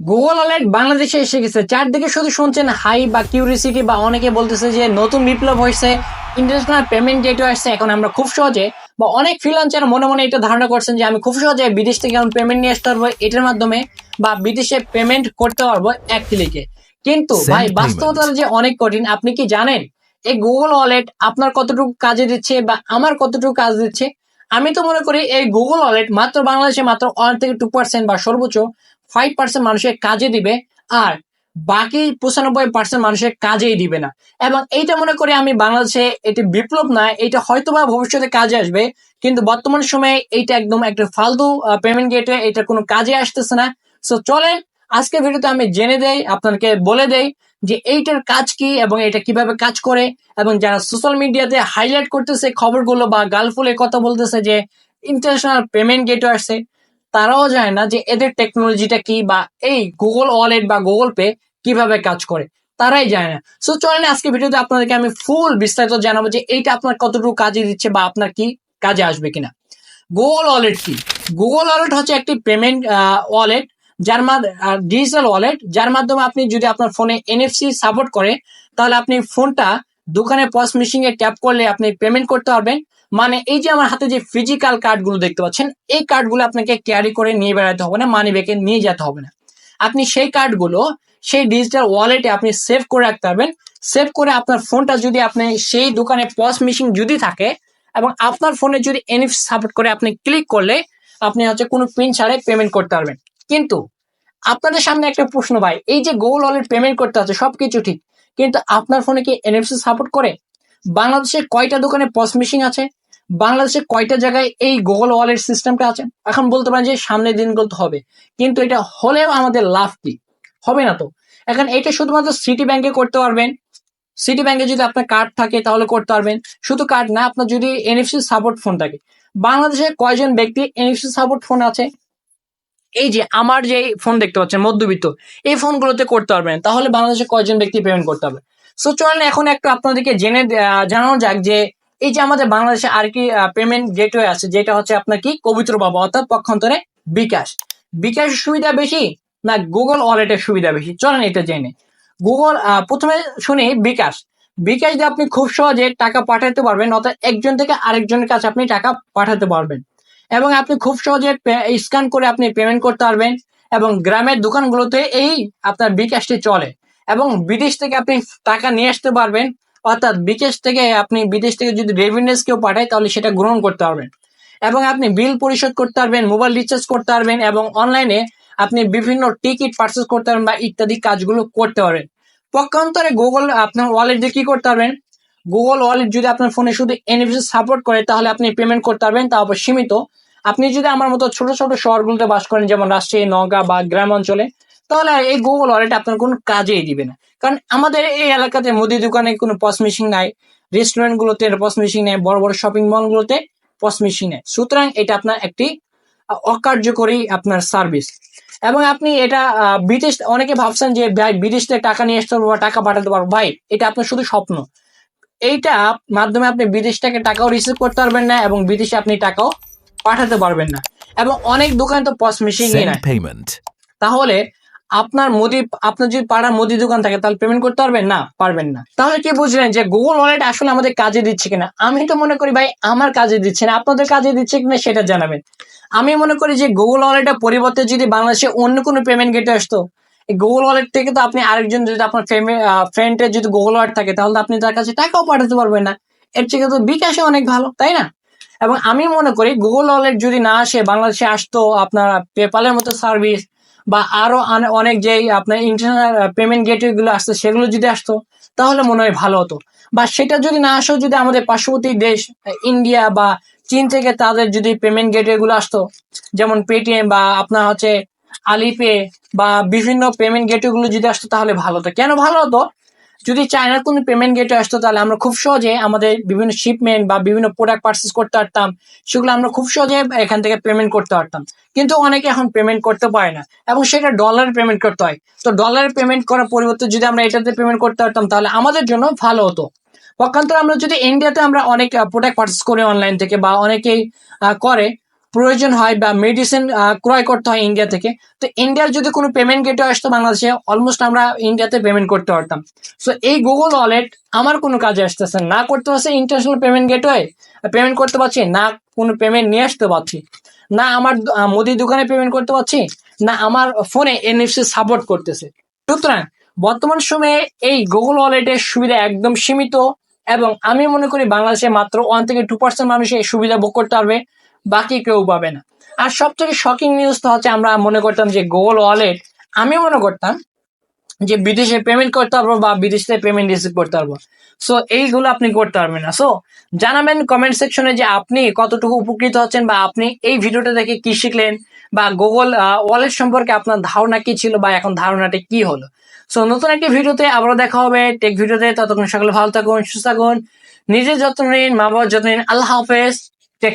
Google wallet বাংলাদেশে এসে গেছে। চারদিকে শুধু শুনছেন হাই বা কিউরিসিটি বা অনেকে বলতেছে যে নতুন বিপ্লব হয়েছে ইন্টারন্যাশনাল পেমেন্ট গেটও আসছে এখন আমরা খুব সহজে বা অনেক ফ্রিলান্সার মনে মনে এটা ধারণা করছেন যে আমি খুব সহজে বিদেশ থেকে এখন পেমেন্ট নিয়ে আসতে পারব এটার মাধ্যমে বা বিদেশে পেমেন্ট করতে পারব এক ক্লিকে কিন্তু ভাই বাস্তবতা যে অনেক কঠিন আপনি কি জানেন? এই গুগল ওয়ালেট আপনার কতটুকু কাজে দিচ্ছে বা আমার কতটুকু কাজ দিচ্ছে? আমি তো মনে করি এই গুগল ওয়ালেট মাত্র বাংলাদেশে মাত্র ওয়ান থেকে টু পার্সেন্ট বা সর্বোচ্চ ফাইভ পার্সেন্ট মানুষের কাজে দিবে আর বাকি পঁচানব্বই পার্সেন্ট মানুষের কাজেই দিবে না। এবং এইটা মনে করি আমি বাংলাদেশে এটি বিপ্লব না এটা হয়তোবা ভবিষ্যতে কাজে আসবে, কিন্তু বর্তমান সময়ে এইটা একদম একটা ফালতু পেমেন্ট গেটে এটা কোনো কাজে আসতেছে না। সো চলেন আজকে ভিডিওতে আমি জেনে দেই আপনাকে বলে দেই যে এইটার কাজ কি এবং এটা কীভাবে কাজ করে এবং যারা সোশ্যাল মিডিয়াতে হাইলাইট করতেছে খবরগুলো বা গালফুলে কথা বলতেছে যে ইন্টারন্যাশনাল পেমেন্ট গেটও আসছে তারাও জানে না যে এদের টেকনোলজিটা কি বা এই গুগল ওয়ালেট বা গুগল পে কীভাবে কাজ করে। তারাই জানে না। সো চলেন আজকে ভিডিওতে আপনাদেরকে আমি ফুল বিস্তারিত জানাব যে এইটা আপনার কতটুকু কাজে দিচ্ছে বা আপনার কি কাজে আসবে কিনা। গুগল ওয়ালেট কি? গুগল ওয়ালেট হচ্ছে একটি পেমেন্ট ওয়ালেট যার ডিজিটাল ওয়ালেট যার মাধ্যমে আপনি যদি আপনার ফোনে এনএফসি সাপোর্ট করে, তাহলে আপনি ফোনটা দোকানে পস মেশিন ট্যাপ করলে আপনি পেমেন্ট করতে পারবেন। মানে এই যে আমার হাতে যে ফিজিক্যাল কার্ডগুলো দেখতে পাচ্ছেন, এই কার্ডগুলো আপনাকে ক্যারি করে নিয়ে বেড়াতে হবে না মানি ব্যাগে নিয়ে যেতে হবে না। আপনি সেই কার্ডগুলো সেই ডিজিটাল ওয়ালেটে আপনি সেভ করে রাখতে পারবেন। সেভ করে আপনার ফোনটা যদি আপনি সেই দোকানে পস মেশিন যদি থাকে এবং আপনার ফোনে যদি এনএফসি সাপোর্ট করে আপনি ক্লিক করলে আপনি হচ্ছে কোনো পিন ছাড়াই পেমেন্ট করতে পারবেন। কিন্তু আপনাদের সামনে একটা প্রশ্ন ভাই, এই যে গুগল ওয়ালেট পেমেন্ট করতে হচ্ছে, সবকিছু ঠিক, কিন্তু আপনার ফোনে কি এনএফসি সাপোর্ট করে? বাংলাদেশে কয়টা দোকানে পস মেশিন আছে? বাংলাদেশে কয়টা জায়গায় এই গুগল ওয়ালেট সিস্টেমটা আছে? এখন বলতে পারেন যে সামনের দিনগুলো হবে। কিন্তু এটা হলেও আমাদের লাভ কি? হবে না তো। এখন এটা শুধুমাত্র সিটি ব্যাংকে করতে পারবেন। সিটি ব্যাংকে যদি আপনার কার্ড থাকে, তাহলে করতে পারবেন। শুধু কার্ড না, আপনার যদি এনএফসি সাপোর্ট ফোন থাকে। বাংলাদেশে কয়জন ব্যক্তি এনএফসি সাপোর্ট ফোন আছে? এই যে আমার যে ফোন দেখতে পাচ্ছেন, মধ্যবিত্ত, এই ফোনগুলোতে করতে পারবেন। তাহলে বাংলাদেশে কয়জন ব্যক্তি পেমেন্ট করতে হবে সো চলেন এখন একটু আপনাদেরকে জেনে জানানো যাক যে এই যে আমাদের বাংলাদেশে আর কি পেমেন্ট গেটওয়ে আছে, যেটা হচ্ছে আপনার কি, পবিত্র বাবা, অর্থাৎ পক্ষান্তরে বিকাশ। বিকাশ সুবিধা বেশি না গুগল ওয়ালেটের সুবিধা বেশি? চলেন এটা জেনে গুগল প্রথমে শুনি, বিকাশ। বিকাশ দিয়ে আপনি খুব সহজে টাকা পাঠাতে পারবেন, অর্থাৎ একজন থেকে আরেকজনের কাছে আপনি টাকা পাঠাতে পারবেন। এবং আপনি খুব সহজে স্ক্যান করে আপনি পেমেন্ট করতে পারবেন এবং গ্রামের দোকানগুলোতে এই আপনার বিকাশটি চলে। এবং বিদেশ থেকে আপনি টাকা নিয়ে আসতে পারবেন অর্থাৎ বিদেশ থেকে আপনি বিদেশ থেকে যদি রেভিনিউস কেউ পাঠায়, তাহলে সেটা গ্রহণ করতে পারবেন। এবং আপনি বিল পরিশোধ করতে পারবেন মোবাইল রিচার্জ করতে পারবেন এবং অনলাইনে আপনি বিভিন্ন টিকিট পারচেস করতে পারবেন বা ইত্যাদি কাজগুলো করতে পারবেন। পক্ষান্তরে গুগল আপনার ওয়ালেট দিয়ে কি করতে পারবেন? গুগল ওয়ালেট যদি আপনার ফোনে শুধু এনএফসি সাপোর্ট করে, তাহলে আপনি পেমেন্ট করতে পারবেন, তা সীমিত। আপনি যদি আমার মতো ছোট ছোট শহরগুলোতে বাস করেন, যেমন রাজশাহী, নওগাঁ বা গ্রাম অঞ্চলে তাহলে এই গুগল ওয়ালেট আপনার কোনো কাজেই দিবে না। কারণ আমাদের এই এলাকাতে মুদি দোকানে কোনো পস মেশিন নাই রেস্টুরেন্ট গুলোতে পস মেশিন নেই বড় বড় শপিং মল গুলোতে পস মেশিন নেই। সুতরাং এটা আপনার একটি অকার্যকরী আপনার সার্ভিস এবং আপনি এটা বিদেশ অনেকে ভাবছেন যে ভাই বিদেশ থেকে টাকা নিয়ে আসতে পারব বা টাকা পাঠাতে পারব। ভাই এটা আপনার শুধু স্বপ্ন। এইটা মাধ্যমে আপনি বিদেশ থেকে টাকাও রিসিভ করতে পারবেন না এবং বিদেশে আপনি টাকাও পাঠাতে পারবেন না। এবং অনেক দোকানে তো পস নাই। তাহলে আপনার মুদি, আপনার যদি পাড়ার মুদি দোকান থাকে, তাহলে পেমেন্ট করতে পারবেন? না পারবেন না। তাহলে কি বুঝলেন যে গুগল ওয়ালেট আসলে আমাদের কাজে দিচ্ছে কিনা? আমি তো মনে করি ভাই, আমার কাজে দিচ্ছে না। আপনাদের কাজে দিচ্ছে কিনা সেটা জানাবেন। আমি মনে করি যে গুগল ওয়ালেটের পরিবর্তে যদি বাংলাদেশে অন্য কোনো পেমেন্ট গেটে আসতো, এই গুগল ওয়ালেট থেকে তো আপনি আরেকজন, যদি আপনার ফ্রেন্ডের যদি গুগল ওয়ালেট থাকে, তাহলে আপনি তার কাছে টাকাও পাঠাতে পারবেন না। এর থেকে তো বিকাশে অনেক ভালো, তাই না? এবং আমি মনে করি গুগল ওয়ালেট যদি না আসে, বাংলাদেশে আসতো আপনার পেপালের মতো সার্ভিস বা আরও আনে- অনেক যে আপনার ইন্টারনাল পেমেন্ট গেটওয়ে গুলো আসতো, সেগুলো যদি আসতো, তাহলে মনে হয় ভালো হতো। বা সেটা যদি না আসো যদি আমাদের পার্শ্ববর্তী দেশ ইন্ডিয়া বা চীন থেকে তাদের যদি পেমেন্ট গেটওয়ে গুলো আসতো, যেমন পেটিএম বা আপনার হচ্ছে আলিপে বা বিভিন্ন পেমেন্ট গেটওয়ে গুলো যদি আসতো, তাহলে ভালো হতো। কেন ভালো হতো? যদি চায়নার কোনো পেমেন্ট গেটে আসতো, তাহলে আমরা খুব সহজে আমাদের বিভিন্ন শিপমেন্ট বা বিভিন্ন প্রোডাক্ট পারচেস করতে পারতাম। সেগুলো আমরা খুব সহজে এখান থেকে পেমেন্ট করতে পারতাম। কিন্তু অনেকে এখন পেমেন্ট করতে পারে না এবং সেটা ডলারে পেমেন্ট করতে হয়। তো ডলারে পেমেন্ট করার পরিবর্তে যদি আমরা এটাতে পেমেন্ট করতে পারতাম, তাহলে আমাদের জন্য ভালো হতো। পক্ষান্তরে আমরা যদি ইন্ডিয়াতে আমরা অনেক প্রোডাক্ট পারচেস করি অনলাইন থেকে বা অনেকেই করে প্রয়োজন হয় বা মেডিসিন ক্রয় করতে হয় ইন্ডিয়া থেকে। তো ইন্ডিয়ার যদি কোনো পেমেন্ট গেটে আসতো বাংলাদেশে অলমোস্ট আমরা ইন্ডিয়াতে পেমেন্ট করতে পারতাম। সো এই গুগল ওয়ালেট আমার কোনো কাজে আসতেছে না। করতে পারছে ইন্টারন্যাশনাল পেমেন্ট গেটওয়ে পেমেন্ট করতে পারছি, না কোনো পেমেন্ট নিয়ে আসতে পারছি। না আমার মুদির দোকানে পেমেন্ট করতে পারছি, না আমার ফোনে এনএফসি সাপোর্ট করতেছে। সুতরাং, বর্তমান সময়ে এই গুগল ওয়ালেটের সুবিধা একদম সীমিত এবং আমি মনে করি বাংলাদেশে মাত্র ওয়ান থেকে টু পার্সেন্ট মানুষ এই সুবিধা ভোগ করতে পারবে। বাকি কেউ পাবে না। আর সব থেকে শকিং নিউজ তো হচ্ছে আমরা মনে করতাম যে গুগল ওয়ালেট আমি মনে করতাম যে বিদেশে পেমেন্ট করতে পারব বা বিদেশে পেমেন্ট রিসিভ করতে পারব। সো এইগুলো আপনি করতে পারবেন না। সো জানাবেন কমেন্ট সেকশনে যে আপনি কতটুকু উপকৃত হচ্ছেন বা আপনি এই ভিডিওটা দেখে কি শিখলেন বা গুগল ওয়ালেট সম্পর্কে আপনার ধারণা কি ছিল বা এখন ধারণাটা কি হলো। সো নতুন একটি ভিডিওতে আবারও দেখা হবে। টেক ভিডিওতে ততক্ষণ সকলে ভালো থাকুন, সুস্থ থাকুন। নিজের যত্ন নিন মা বাবার যত্ন নিন। আল্লাহ হাফেজ। টেক